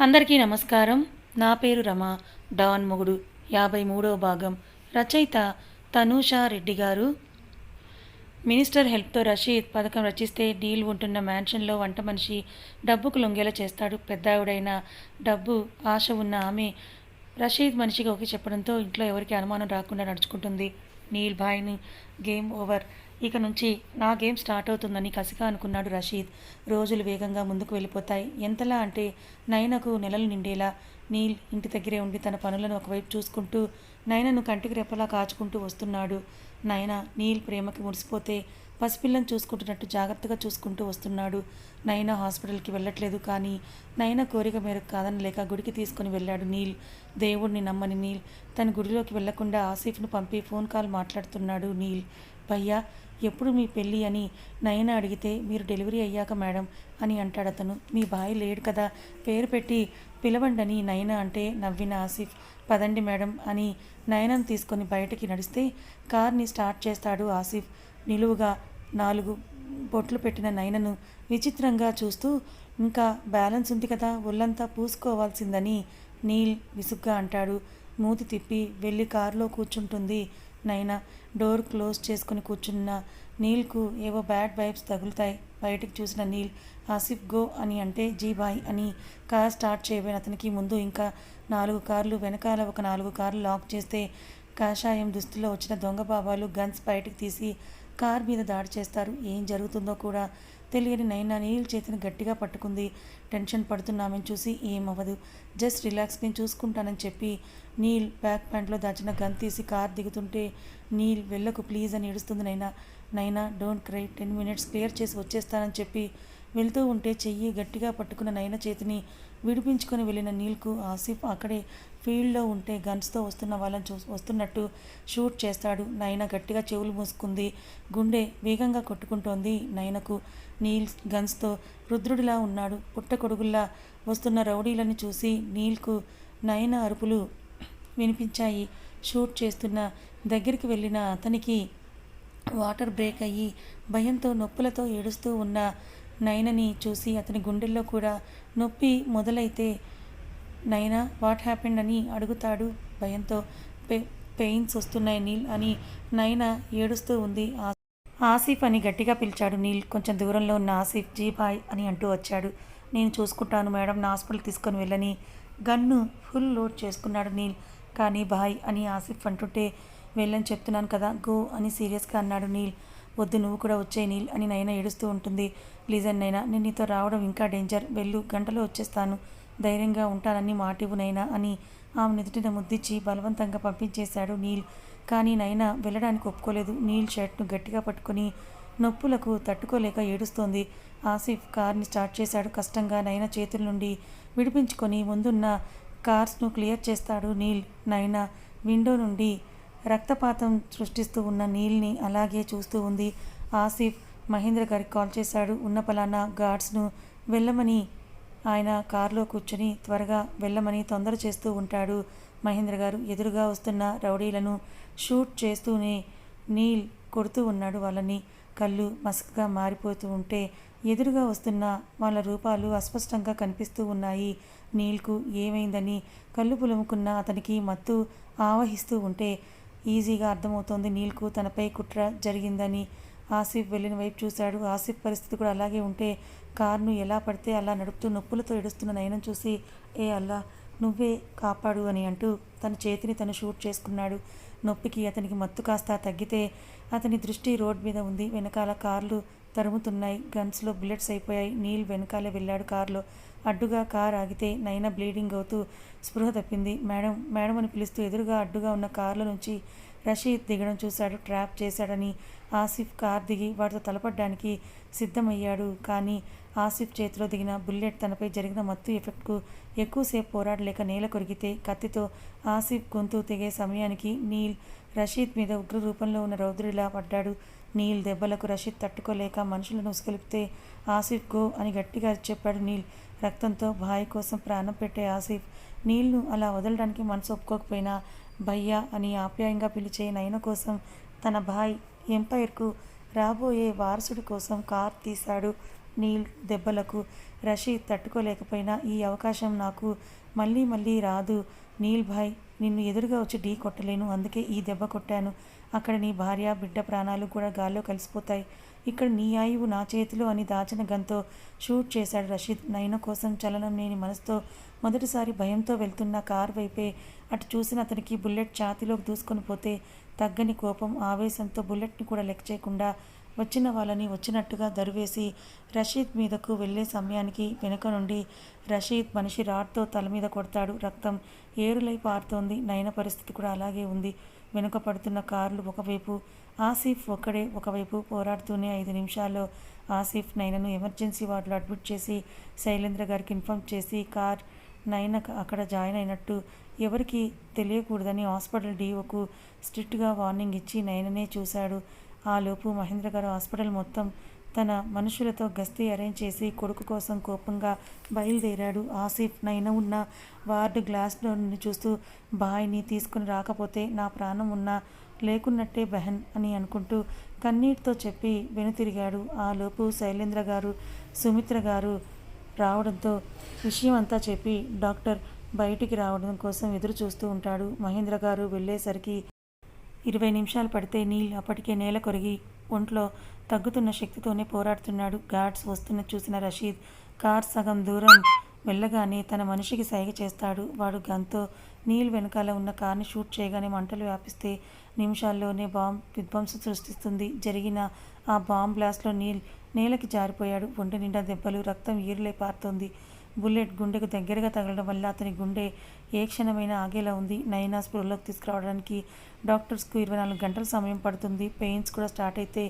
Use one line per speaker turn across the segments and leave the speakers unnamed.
అందరికీ నమస్కారం. నా పేరు రమ. డాన్ మొగుడు. యాభై మూడవ భాగం. రచయిత తనూషా రెడ్డి గారు. మినిస్టర్ హెల్ప్తో రషీద్ పథకం రచిస్తే డీల్ ఉంటున్న మ్యాన్షన్లో వంట మనిషి డబ్బుకు లొంగేలా చేస్తాడు. పెద్దావిడైన డబ్బు ఆశ ఉన్న ఆమె రషీద్ మనిషికి ఒకే చెప్పడంతో ఇంట్లో ఎవరికి అనుమానం రాకుండా నడుచుకుంటుంది. నీల్ భాయ్ని గేమ్ ఓవర్ ఇక నుంచి నా గేమ్ స్టార్ట్ అవుతుందని కసిగా అనుకున్నాడు రషీద్. రోజులు వేగంగా ముందుకు వెళ్ళిపోతాయి. ఎంతలా అంటే నయనకు నెలలు నిండేలా నీల్ ఇంటి దగ్గరే ఉండి తన పనులను ఒకవైపు చూసుకుంటూ నయనను కంటికి రెప్పలా కాచుకుంటూ వస్తున్నాడు. నయన నీల్ ప్రేమకి మురిసిపోతే పసిపిల్లను చూసుకుంటున్నట్టు జాగ్రత్తగా చూసుకుంటూ వస్తున్నాడు. నయన హాస్పిటల్కి వెళ్ళట్లేదు కానీ నయన కోరిక మేరకు కాదని లేక గుడికి తీసుకుని వెళ్ళాడు నీల్. దేవుణ్ణి నమ్మని నీల్ తన గుడిలోకి వెళ్ళకుండా ఆసిఫ్ను పంపి ఫోన్ కాల్ మాట్లాడుతున్నాడు నీల్. భయ్యా ఎప్పుడు మీ పెళ్ళి అని నయన అడిగితే మీరు డెలివరీ అయ్యాక మేడం అని అంటాడు అతను. మీ బాయ్ లేడు కదా పేరు పెట్టి పిలవండని నయన అంటే నవ్విన ఆసిఫ్. పదండి మేడం అని నయనను తీసుకొని బయటకి నడిస్తే కార్ని స్టార్ట్ చేస్తాడు ఆసిఫ్. నిలువుగా నాలుగు బొట్లు పెట్టిన నయనను విచిత్రంగా చూస్తూ ఇంకా బ్యాలెన్స్ ఉంది కదా ఒళ్ళంతా పూసుకోవాల్సిందని నీల్ విసుగ్గా అంటాడు. మూతి తిప్పి వెళ్ళి కారులో కూర్చుంటుంది. నైనా డోర్ క్లోజ్ చేసుకుని కూర్చున్న నీల్కు ఏవో బ్యాడ్ వైబ్స్ తగులుతాయి. బయటికి చూసిన నీల్ ఆసిఫ్ గో అని అంటే జీ బాయ్ అని కార్ స్టార్ట్ చేయబోయిన అతనికి ముందు ఇంకా నాలుగు కార్లు వెనకాల ఒక నాలుగు కార్లు లాక్ చేస్తే కాషాయం దుస్తులో వచ్చిన దొంగ బాబాలు గన్స్ బయటికి తీసి కార్ మీద దాడి చేస్తారు. ఏం జరుగుతుందో కూడా తెలియని నైనా నీల్ చేతిని గట్టిగా పట్టుకుంది. టెన్షన్ పడుతున్నామని చూసి ఏమవ్వదు. జస్ట్ రిలాక్స్ నేను చూసుకుంటానని చెప్పి నీల్ బ్యాక్ ప్యాంట్లో దాచిన గన్ తీసి కార్ దిగుతుంటే నీల్ వెళ్ళకు ప్లీజ్ అని ఏడుస్తుంది Naina Naina don't cry. Ten minutes clear చేసి వచ్చేస్తానని చెప్పి వెళ్తూ ఉంటే చెయ్యి గట్టిగా పట్టుకున్న నైన చేతిని విడిపించుకొని వెళ్ళిన నీల్కు ఆసిఫ్ అక్కడే ఫీల్డ్లో ఉంటే గన్స్తో వస్తున్న వాళ్ళని చూ వస్తున్నట్టు షూట్ చేస్తాడు. నయన గట్టిగా చెవులు మూసుకుంది. గుండె వేగంగా కొట్టుకుంటోంది నయనకు. నీల్ గన్స్తో రుద్రుడిలా ఉన్నాడు. పుట్టకొడుగుల్లా వస్తున్న రౌడీలను చూసి నీల్కు నయన అరుపులు వినిపించాయి. షూట్ చేస్తున్న దగ్గరికి వెళ్ళిన అతనికి వాటర్ బ్రేక్ అయ్యి భయంతో నొప్పులతో ఏడుస్తూ ఉన్న నయనని చూసి అతని గుండెల్లో కూడా నొప్పి మొదలైతే నైనా వాట్ హ్యాపెండ్? అని అడుగుతాడు. భయంతో పె పెయిన్స్ వస్తున్నాయి నీల్ అని నైనా ఏడుస్తూ ఉంది. ఆసిఫ్ అని గట్టిగా పిలిచాడు. నీల్ కొంచెం దూరంలో ఉన్న ఆసిఫ్ జీ బాయ్ అని అంటూ వచ్చాడు. నేను చూసుకుంటాను మేడం నా హాస్పిటల్ తీసుకొని వెళ్ళని గన్ను ఫుల్ లోడ్ చేసుకున్నాడు నీల్. కానీ బాయ్ అని ఆసిఫ్ అంటుంటే వెళ్ళని చెప్తున్నాను కదా గో అని సీరియస్గా అన్నాడు నీల్. వద్దు నువ్వు కూడా వచ్చే నీల్ అని నైనా ఏడుస్తూ ఉంటుంది. లీజన్ నైనా నేను నీతో రావడం ఇంకా డేంజర్. వెళ్ళు గంటలో వచ్చేస్తాను. ధైర్యంగా ఉంటానని మాటివు నైనా అని ఆమె నిదుటిన ముద్దిచ్చి బలవంతంగా పంపించేశాడు నీల్. కానీ నైనా వెళ్ళడానికి ఒప్పుకోలేదు. నీల్ షర్ట్ను గట్టిగా పట్టుకొని నొప్పులకు తట్టుకోలేక ఏడుస్తోంది. ఆసిఫ్ కార్ని స్టార్ట్ చేశాడు కష్టంగా నైనా చేతుల నుండి విడిపించుకొని ముందున్న కార్స్ను క్లియర్ చేస్తాడు నీల్. నైనా విండో నుండి రక్తపాతం సృష్టిస్తూ ఉన్న నీల్ని అలాగే చూస్తూ ఉంది. ఆసిఫ్ మహేంద్ర గారికి కాల్ చేశాడు. ఉన్న పలానా గార్డ్స్ను వెళ్ళమని ఆయన కారులో కూర్చొని త్వరగా వెళ్ళమని తొందర చేస్తూ ఉంటాడు మహేంద్ర గారు. ఎదురుగా వస్తున్న రౌడీలను షూట్ చేస్తూనే నీల్ కొడుతూ ఉన్నాడు. వాళ్ళని కళ్ళు మసకగా మారిపోతూ ఉంటే ఎదురుగా వస్తున్న వాళ్ళ రూపాలు అస్పష్టంగా కనిపిస్తూ ఉన్నాయి. నీల్కు ఏమైందని కళ్ళు పులుముకున్న అతనికి మత్తు ఆవహిస్తూ ఉంటే ఈజీగా అర్థమవుతోంది. నీల్కు తనపై కుట్ర జరిగిందని ఆసిఫ్ వెళ్ళిన వైపు చూశాడు. ఆసిఫ్ పరిస్థితి కూడా అలాగే ఉంటే కారును ఎలా పడితే అలా నడుపుతూ నొప్పులతో ఏడుస్తున్న నయనం చూసి ఏ అల్లా నువ్వే కాపాడు అని అంటూ తన చేతిని తను షూట్ చేసుకున్నాడు. నొప్పికి అతనికి మత్తు కాస్త తగ్గితే అతని దృష్టి రోడ్ మీద ఉంది. వెనకాల కార్లు తరుముతున్నాయి. గన్స్లో బుల్లెట్స్ అయిపోయాయి. నీల్ వెనకాలే వెళ్ళాడు కారులో. అడ్డుగా కార్ ఆగితే నైనా బ్లీడింగ్ అవుతూ స్పృహ తప్పింది. మేడం మేడం అని పిలుస్తూ ఎదురుగా అడ్డుగా ఉన్న కార్ల నుంచి రషీద్ దిగడం చూశాడు. ట్రాప్ చేశాడని ఆసిఫ్ కార్ దిగి వాటితో తలపడ్డానికి సిద్ధమయ్యాడు. కానీ ఆసిఫ్ చేతిలో దిగిన బుల్లెట్ తనపై జరిగిన మత్తు ఎఫెక్ట్కు ఎక్కువసేపు పోరాడలేక నేల కొరిగితే కత్తితో ఆసిఫ్ గొంతు తెగే సమయానికి నీల్ రషీద్ మీద ఉగ్ర రూపంలో ఉన్న రౌద్రిలా పడ్డాడు. నీల్ దెబ్బలకు రషీద్ తట్టుకోలేక మనుషులను ఉసుకొలిపితే ఆసిఫ్ గో అని గట్టిగా చెప్పాడు నీల్. రక్తంతో భాయ్ కోసం ప్రాణం పెట్టే ఆసిఫ్. నీల్ను అలా వదలడానికి మనసు ఒప్పుకోకపోయినా భయ్యా అని ఆప్యాయంగా పిలిచే నయన కోసం తన భాయ్ ఎంపైర్కు రాబోయే వారసుడి కోసం కార్ తీశాడు నీల్ దెబ్బలకు. రషీద్ తట్టుకోలేకపోయినా ఈ అవకాశం నాకు మళ్ళీ మళ్ళీ రాదు. నీల్ భాయ్ నిన్ను ఎదురుగా వచ్చి ఢీ కొట్టలేను అందుకే ఈ దెబ్బ కొట్టాను. అక్కడ నీ భార్య బిడ్డ ప్రాణాలు కూడా గాల్లో కలిసిపోతాయి. ఇక్కడ నీ ఆయువు నా చేతిలో అని దాచిన గంతో షూట్ చేశాడు రషీద్. నయన కోసం చలనం లేని మనసుతో మొదటిసారి భయంతో వెళ్తున్న కార్ వైపే అటు చూసిన అతనికి బుల్లెట్ ఛాతిలోకి దూసుకొని పోతే తగ్గని కోపం ఆవేశంతో బుల్లెట్ని కూడా లెక్క చేయకుండా వచ్చిన వాళ్ళని వచ్చినట్టుగా దరువేసి రషీద్ మీదకు వెళ్ళే సమయానికి వెనుక నుండి రషీద్ మనిషి రాడ్తో తల మీద కొడతాడు. రక్తం ఏరులై పారుతోంది. నయన పరిస్థితి కూడా అలాగే ఉంది. వెనుక పడుతున్న కార్లు ఒకవైపు ఆసిఫ్ ఒక్కడే ఒకవైపు పోరాడుతూనే ఐదు నిమిషాల్లో ఆసిఫ్ నైనను ఎమర్జెన్సీ వార్డులో అడ్మిట్ చేసి శైలేంద్ర గారికి ఇన్ఫామ్ చేసి కార్ నైన అక్కడ జాయిన్ అయినట్టు ఎవరికి తెలియకూడదని హాస్పిటల్ డీఓకు స్ట్రిక్ట్గా వార్నింగ్ ఇచ్చి నైననే చూశాడు. ఆలోపు మహేంద్ర గారు హాస్పిటల్ మొత్తం తన మనుషులతో గస్తీ అరేంజ్ చేసి కొడుకు కోసం కోపంగా బయలుదేరాడు ఆసిఫ్. నైన ఉన్న వార్డు గ్లాస్లో నుండి చూస్తూ బాయ్ని తీసుకుని రాకపోతే నా ప్రాణం ఉన్నా లేకున్నట్టే బెహన్ అని అనుకుంటూ కన్నీటితో చెప్పి వెనుతిరిగాడు. ఆలోపు శైలేంద్ర గారు సుమిత్ర గారు రావడంతో విషయం అంతా చెప్పి డాక్టర్ బయటికి రావడం కోసం ఎదురు చూస్తూ ఉంటాడు. మహేంద్ర గారు వెళ్ళేసరికి ఇరవై నిమిషాలు పడితే నీళ్ళు అప్పటికే నేల కొరిగి ఒంట్లో తగ్గుతున్న శక్తితోనే పోరాడుతున్నాడు. గార్డ్స్ వస్తున్న చూసిన రషీద్ కార్ సగం దూరం వెళ్ళగానే తన మనిషికి సైగ చేస్తాడు. వాడు గన్తో నీల్ వెనకాల ఉన్న కార్ని షూట్ చేయగానే మంటలు వ్యాపిస్తే నిమిషాల్లోనే బాంబ్ విధ్వంసం సృష్టిస్తుంది. జరిగిన ఆ బాంబ్ బ్లాస్ట్లో నీల్ నేలకి జారిపోయాడు. ఒంటి నిండా దెబ్బలు రక్తం ఈరులై పారుతోంది. బుల్లెట్ గుండెకు దగ్గరగా తగలడం వల్ల అతని గుండె ఏ క్షణమైనా ఆగేలా ఉంది. నైనా స్పృహలోకి తీసుకురావడానికి డాక్టర్స్కు ఇరవై నాలుగు గంటల సమయం పడుతుంది. పెయిన్స్ కూడా స్టార్ట్ అయితే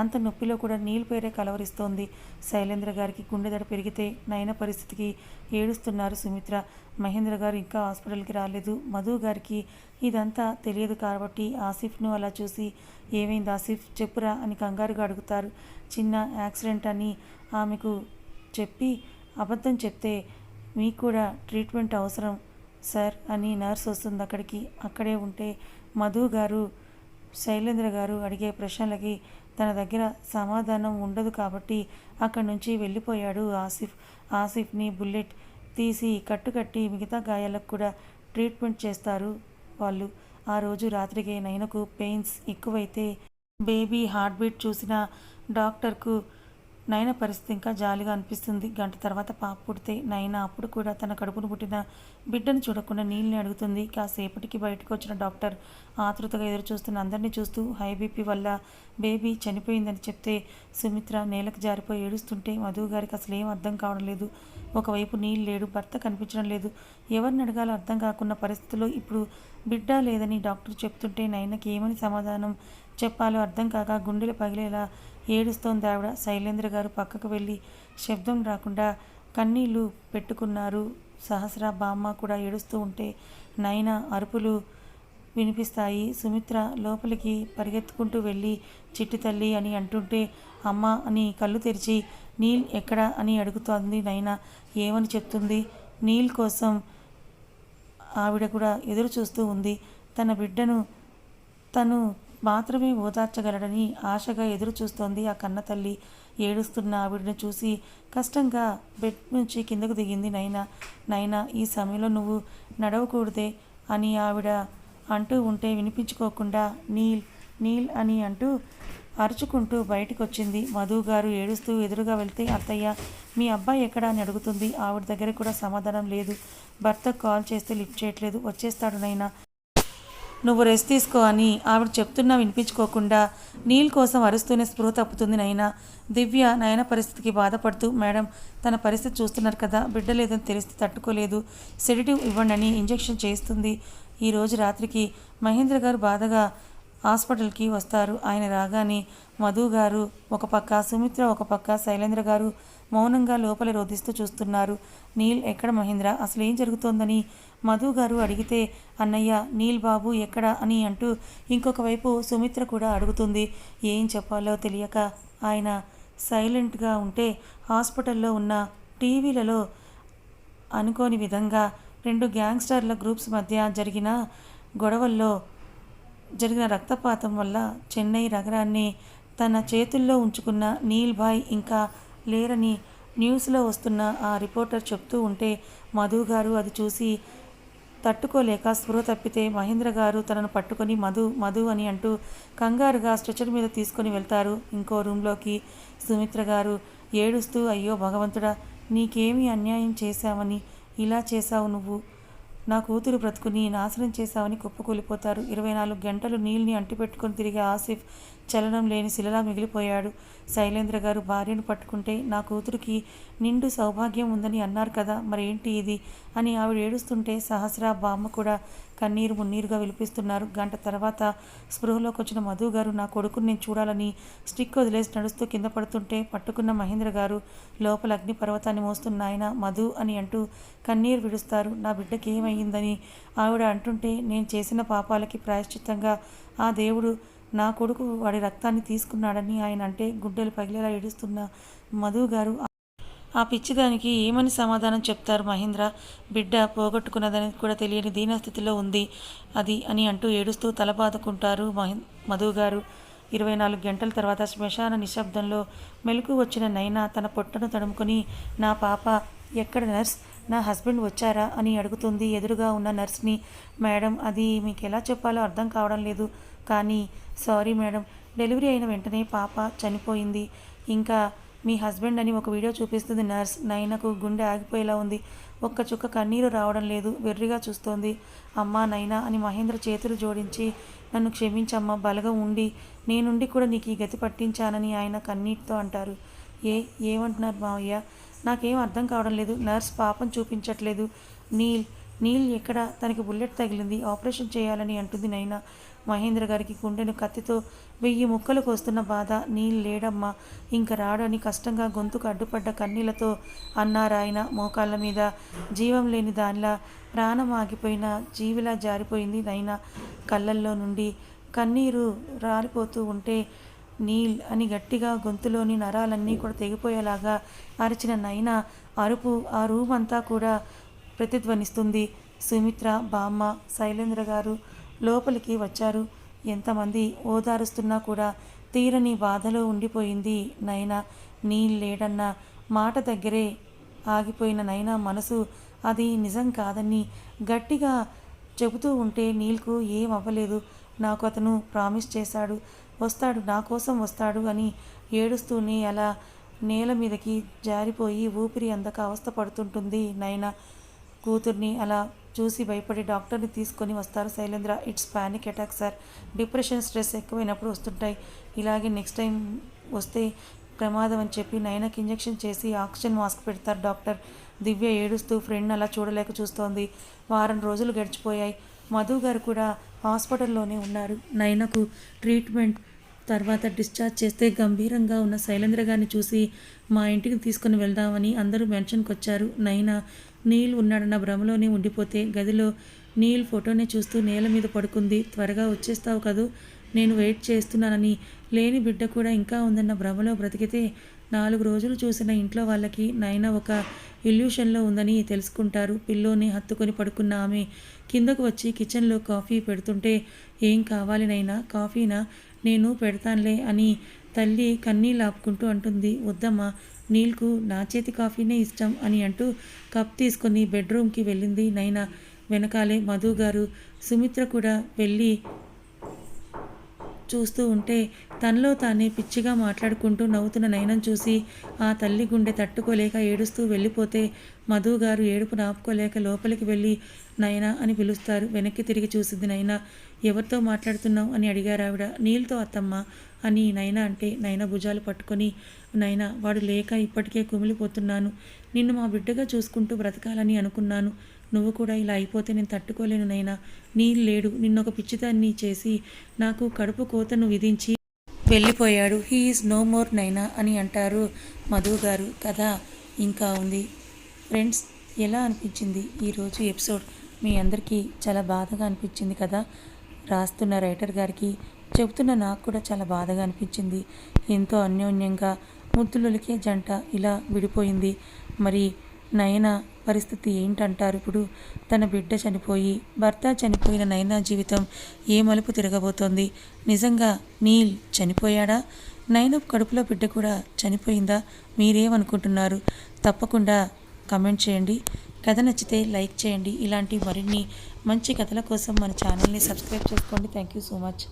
అంత నొప్పిలో కూడా నీళ్ళు పేరే కలవరిస్తోంది. శైలేంద్ర గారికి గుండె దడ పెరిగితే నయన పరిస్థితికి ఏడుస్తున్నారు సుమిత్ర. మహేంద్ర గారు ఇంకా హాస్పిటల్కి రాలేదు. మధు గారికి ఇదంతా తెలియదు కాబట్టి ఆసిఫ్ను అలా చూసి ఏమైంది ఆసిఫ్? చెప్పురా అని కంగారుగా అడుగుతారు. చిన్న యాక్సిడెంట్ అని ఆమెకు చెప్పి అబద్ధం చెప్తే మీకు కూడా ట్రీట్మెంట్ అవసరం సార్ అని నర్స్ వస్తుంది అక్కడికి. అక్కడే ఉంటే మధు గారు శైలేంద్ర గారు అడిగే ప్రశ్నలకి తన దగ్గర సమాధానం ఉండదు కాబట్టి అక్కడి నుంచి వెళ్ళిపోయాడు ఆసిఫ్. ఆసిఫ్ని బుల్లెట్ తీసి కట్టుకట్టి మిగతా గాయాలకు కూడా ట్రీట్మెంట్ చేస్తారు వాళ్ళు. ఆ రోజు రాత్రికి నైనకు పెయిన్స్ ఎక్కువైతే బేబీ హార్ట్ బీట్ చూసిన డాక్టర్కు నయన పరిస్థితి ఇంకా జాలిగా అనిపిస్తుంది. గంట తర్వాత పాప పుడితే నయన అప్పుడు కూడా తన కడుపును పుట్టిన బిడ్డను చూడకుండా నీళ్ళని అడుగుతుంది. కాసేపటికి బయటకు వచ్చిన డాక్టర్ ఆతృతగా ఎదురు చూస్తున్న అందరినీ చూస్తూ హై బీపీ వల్ల బేబీ చనిపోయిందని చెప్తే సుమిత్ర నేలకు జారిపోయి ఏడుస్తుంటే మధు గారికి అసలు ఏం అర్థం కావడం లేదు. ఒకవైపు నీళ్ళు లేడు భర్త కనిపించడం లేదు. ఎవరిని అడగాలో అర్థం కాకున్న పరిస్థితిలో ఇప్పుడు బిడ్డ లేదని డాక్టర్ చెప్తుంటే నైనాకి ఏమని సమాధానం చెప్పాలో అర్థం కాక గుండెలు పగిలేలా ఏడుస్తోంది ఆవిడ. శైలేంద్ర గారు పక్కకు వెళ్ళి శబ్దం రాకుండా కన్నీళ్ళు పెట్టుకున్నారు. సహస్ర బామ్మ కూడా ఏడుస్తూ ఉంటే నయన అరుపులు వినిపిస్తాయి. సుమిత్ర లోపలికి పరిగెత్తుకుంటూ వెళ్ళి చిట్టు తల్లి అని అంటుంటే అమ్మ అని కళ్ళు తెరిచి నీల్ ఎక్కడ అని అడుగుతోంది నైనా ఏమని చెప్తుంది? నీల్ కోసం ఆవిడ కూడా ఎదురు చూస్తూ ఉంది. తన బిడ్డను తను మాత్రమే ఓదార్చగలడని ఆశగా ఎదురు చూస్తోంది ఆ కన్న తల్లి. ఏడుస్తున్న ఆవిడను చూసి కష్టంగా బెడ్ నుంచి కిందకు దిగింది నైనా. నైనా ఈ సమయంలో నువ్వు నడవకూడదే అని ఆవిడ అంటూ ఉంటే వినిపించుకోకుండా నీల్ నీల్ అని అంటూ అరుచుకుంటూ బయటకు వచ్చింది మధు గారు ఏడుస్తూ ఎదురుగా వెళ్తే అత్తయ్య మీ అబ్బాయి ఎక్కడ? అని అడుగుతుంది. ఆవిడ దగ్గర కూడా సమాధానం లేదు. భర్తకు కాల్ చేస్తే లిఫ్ట్ చేయట్లేదు. వచ్చేస్తాడు నైనా. నువ్వు రెస్ట్ తీసుకో అని ఆవిడ చెప్తున్నా వినిపించుకోకుండా నీల్ కోసం అరుస్తూనే స్పృహ తప్పుతుంది నైనా. దివ్య నయన పరిస్థితికి బాధపడుతూ మేడం తన పరిస్థితి చూస్తున్నారు కదా బిడ్డ లేదని తెలిస్తే తట్టుకోలేదు. సెడిటివ్ ఇవ్వండి అని ఇంజెక్షన్ చేస్తుంది ఈరోజు రాత్రికి మహేంద్ర గారు బాధగా హాస్పిటల్కి వస్తారు. ఆయన రాగానే మధు గారు ఒక పక్క సుమిత్ర ఒక పక్క శైలేంద్ర గారు మౌనంగా లోపల రోధిస్తూ చూస్తున్నారు. నీల్ ఎక్కడ మహేంద్ర? అసలు ఏం జరుగుతోందని? మధు గారు అడిగితే అన్నయ్య నీల్ బాబు ఎక్కడ అని అంటూ ఇంకొక వైపు సుమిత్ర కూడా అడుగుతుంది. ఏం చెప్పాలో తెలియక ఆయన సైలెంట్గా ఉంటే హాస్పిటల్లో ఉన్న టీవీలలో అనుకోని విధంగా రెండు గ్యాంగ్స్టర్ల గ్రూప్స్ మధ్య జరిగిన గొడవల్లో జరిగిన రక్తపాతం వల్ల చెన్నై నగరాన్ని తన చేతుల్లో ఉంచుకున్న నీల్ భాయ్ ఇంకా లేరని న్యూస్లో వస్తున్న ఆ రిపోర్టర్ చెప్తూ ఉంటే మధు గారు అది చూసి తట్టుకోలేక స్పృహ తప్పితే మహేంద్ర గారు తనను పట్టుకొని మధు మధు అని అంటూ కంగారుగా స్ట్రెచర్ మీద తీసుకొని వెళ్తారు. ఇంకో రూమ్లోకి సుమిత్ర గారు ఏడుస్తూ అయ్యో భగవంతుడా నీకేమి అన్యాయం చేశావని ఇలా చేశావు నువ్వు. నా కూతురు బ్రతుకుని నాశనం చేశావని కుప్పకూలిపోతారు. ఇరవై నాలుగు గంటలు నీళ్ళని అంటిపెట్టుకొని తిరిగే ఆసిఫ్ చలనం లేని శిలలా మిగిలిపోయాడు. శైలేంద్ర గారు భార్యను పట్టుకుంటే నా కూతురికి నిండు సౌభాగ్యం ఉందని అన్నారు కదా మరేంటి ఇది? అని ఆవిడ ఏడుస్తుంటే సహస్ర బామ్మ కూడా కన్నీరు మున్నీరుగా విలిపిస్తున్నారు. గంట తర్వాత స్పృహలోకి వచ్చిన మధు గారు నా కొడుకుని నేను చూడాలని స్టిక్ వదిలేసి నడుస్తూ కింద పడుతుంటే పట్టుకున్న మహేంద్ర గారు లోపల అగ్ని పర్వతాన్ని మోస్తున్న ఆయన మధు అని అంటూ కన్నీరు విడుస్తారు. నా బిడ్డకి ఏమైందని ఆవిడ అంటుంటే నేను చేసిన పాపాలకి ప్రాయశ్చిత్తంగా ఆ దేవుడు నా కొడుకు వాడి రక్తాన్ని తీసుకున్నాడని ఆయన అంటే గుడ్డలు పగిలేలా ఏడుస్తున్న మధు గారు ఆ పిచ్చిదానికి ఏమని సమాధానం చెప్తారు మహేంద్ర? బిడ్డ పోగొట్టుకున్నదని కూడా తెలియని దీనస్థితిలో ఉంది అది అని అంటూ ఏడుస్తూ తల బాదుకుంటారు మహి మధు గారు. ఇరవై నాలుగు గంటల తర్వాత శ్మశాన నిశ్శబ్దంలో మెలకు వచ్చిన నైనా తన పొట్టను తడుముకొని నా పాప ఎక్కడ నర్స్? నా హస్బెండ్ వచ్చారా? అని అడుగుతుంది ఎదురుగా ఉన్న నర్స్ని. మేడం అది మీకు ఎలా చెప్పాలో అర్థం కావడం లేదు. కానీ సారీ మేడం డెలివరీ అయిన వెంటనే పాప చనిపోయింది. ఇంకా మీ హస్బెండ్ అని ఒక వీడియో చూపిస్తుంది నర్స్. నైనకు గుండె ఆగిపోయేలా ఉంది. ఒక్క చుక్క కన్నీరు రావడం లేదు. వెర్రిగా చూస్తోంది. అమ్మా నైనా అని మహేంద్ర చేతులు జోడించి నన్ను క్షమించమ్మా బలగం ఉండి నేనుండి కూడా నీకు ఈ గతి పట్టించానని ఆయన కన్నీటితో అంటారు. ఏ ఏమంటున్నారు మావయ్య? నాకేం అర్థం కావడం లేదు. నర్స్ పాపం చూపించట్లేదు. నీల్ నీల్ ఎక్కడ? తనకి బుల్లెట్ తగిలింది. ఆపరేషన్ చేయాలని అంటుంది నైనా. మహేంద్ర గారికి గుండెను కత్తితో వెయ్యి ముక్కలు కోస్తున్న బాధ. నీల్ లేడమ్మా ఇంక రాడని కష్టంగా గొంతుకు అడ్డుపడ్డ కన్నీళ్ళతో అన్నారాయన మోకాళ్ళ మీద. జీవం లేని దానిలా ప్రాణం ఆగిపోయిన జీవిలా జారిపోయింది నైనా కళ్ళల్లో నుండి. కన్నీరు రాలిపోతూ ఉంటే నీల్ అని గట్టిగా గొంతులోని నరాలన్నీ కూడా తెగిపోయేలాగా అరిచిన నైనా అరుపు ఆ రూమ్ అంతా కూడా ప్రతిధ్వనిస్తుంది. సుమిత్ర బామ్మ శైలేంద్ర గారు లోపలికి వచ్చారు. ఎంతమంది ఓదారుస్తున్నా కూడా తీరని బాధలో ఉండిపోయింది నైనా. నీల్ లేడన్న మాట దగ్గరే ఆగిపోయిన నైనా మనసు అది నిజం కాదని గట్టిగా చెబుతూ ఉంటే నీల్కు ఏం అవ్వలేదు. నాకు అతను ప్రామిస్ చేశాడు. వస్తాడు నా కోసం వస్తాడు అని ఏడుస్తూనే అలా నేల మీదకి జారిపోయి ఊపిరి అందక అవస్థ పడుతుంటుంది నైనా. కూతుర్ని అలా చూసి భయపడి డాక్టర్ని తీసుకొని వస్తారు. Shailendra it's panic attack sir. Depression stress ఎక్కువైనప్పుడు వస్తుంటాయి. ఇలాగే నెక్స్ట్ టైం వస్తే ప్రమాదం అని చెప్పి నైనాకి ఇంజెక్షన్ చేసి ఆక్సిజన్ మాస్క్ పెడతారు డాక్టర్. దివ్య ఏడుస్తూ ఫ్రెండ్ అలా చూడలేక చూస్తోంది. వారం రోజులు గడిచిపోయాయి. మధు గారు కూడా హాస్పిటల్లోనే ఉన్నారు. నైనకు ట్రీట్మెంట్ తర్వాత డిశ్చార్జ్ చేస్తే గంభీరంగా ఉన్న శైలేంద్ర గారిని చూసి మా ఇంటికి తీసుకుని వెళ్దామని అందరూ మెన్షన్కి వచ్చారు. నైనా నీల్ ఉన్నాడన్న భ్రమలోనే ఉండిపోతే గదిలో నీల్ ఫోటోనే చూస్తూ నేల మీద పడుకుంది. త్వరగా వచ్చేస్తావు కదూ నేను వెయిట్ చేస్తున్నానని. లేని బిడ్డ కూడా ఇంకా ఉందన్న భ్రమలో బ్రతికితే నాలుగు రోజులు చూసిన ఇంట్లో వాళ్ళకి నైనా ఒక ఇల్యూషన్లో ఉందని తెలుసుకుంటారు. పిల్లోని హత్తుకొని పడుకున్న ఆమె కిందకు వచ్చి కిచెన్లో కాఫీ పెడుతుంటే ఏం కావాలి నైనా? కాఫీనా? నేను పెడతానులే అని తల్లి కన్నీళ్ళు ఆపుకుంటూ అంటుంది. వద్దమ్మా నీల్కు నా చేతి కాఫీనే ఇష్టం అని అంటూ కప్ తీసుకొని బెడ్రూమ్కి వెళ్ళింది నైనా. వెనకాలే మధు గారు సుమిత్ర కూడా వెళ్ళి చూస్తూ ఉంటే తనలో తానే పిచ్చిగా మాట్లాడుకుంటూ నవ్వుతున్న నయనం చూసి ఆ తల్లి గుండె తట్టుకోలేక ఏడుస్తూ వెళ్ళిపోతే మధు గారు ఏడుపు నాపుకోలేక లోపలికి వెళ్ళి నయన అని పిలుస్తారు. వెనక్కి తిరిగి చూసింది నైనా. ఎవరితో మాట్లాడుతున్నావు అని అడిగారు ఆవిడ. నీళ్ళతో అత్తమ్మ అని నయన అంటే నయన భుజాలు పట్టుకొని నయన వాడు లేక ఇప్పటికే కుమిలిపోతున్నాను. నిన్ను మా బిడ్డగా చూసుకుంటూ బ్రతకాలని అనుకున్నాను. నువ్వు కూడా ఇలా అయిపోతే నేను తట్టుకోలేను నైనా. నీళ్ళు లేడు. నిన్నొక పిచ్చిదాన్ని చేసి నాకు కడుపు కోతను విధించి వెళ్ళిపోయాడు. హీ ఈజ్ నో మోర్ నైనా అని అంటారు మధు గారు. కథ ఇంకా ఉంది. ఫ్రెండ్స్ ఎలా అనిపించింది ఈరోజు ఎపిసోడ్? మీ అందరికీ చాలా బాధగా అనిపించింది కదా? రాస్తున్న రైటర్ గారికి చెబుతున్న నాకు కూడా చాలా బాధగా అనిపించింది. ఎంతో అన్యోన్యంగా ముద్దులొలికే జంట ఇలా విడిపోయింది. మరి నయన పరిస్థితి ఏంటంటారు ఇప్పుడు? తన బిడ్డ చనిపోయి భర్త చనిపోయిన నైనా జీవితం ఏ మలుపు తిరగబోతోంది? నిజంగా నీల్ చనిపోయాడా? నైనా కడుపులో బిడ్డ కూడా చనిపోయిందా? మీరేమనుకుంటున్నారు? తప్పకుండా కమెంట్ చేయండి. కథ నచ్చితే లైక్ చేయండి. ఇలాంటి మరిన్ని మంచి కథల కోసం మన ఛానల్ని సబ్స్క్రైబ్ చేసుకోండి. Thank you so much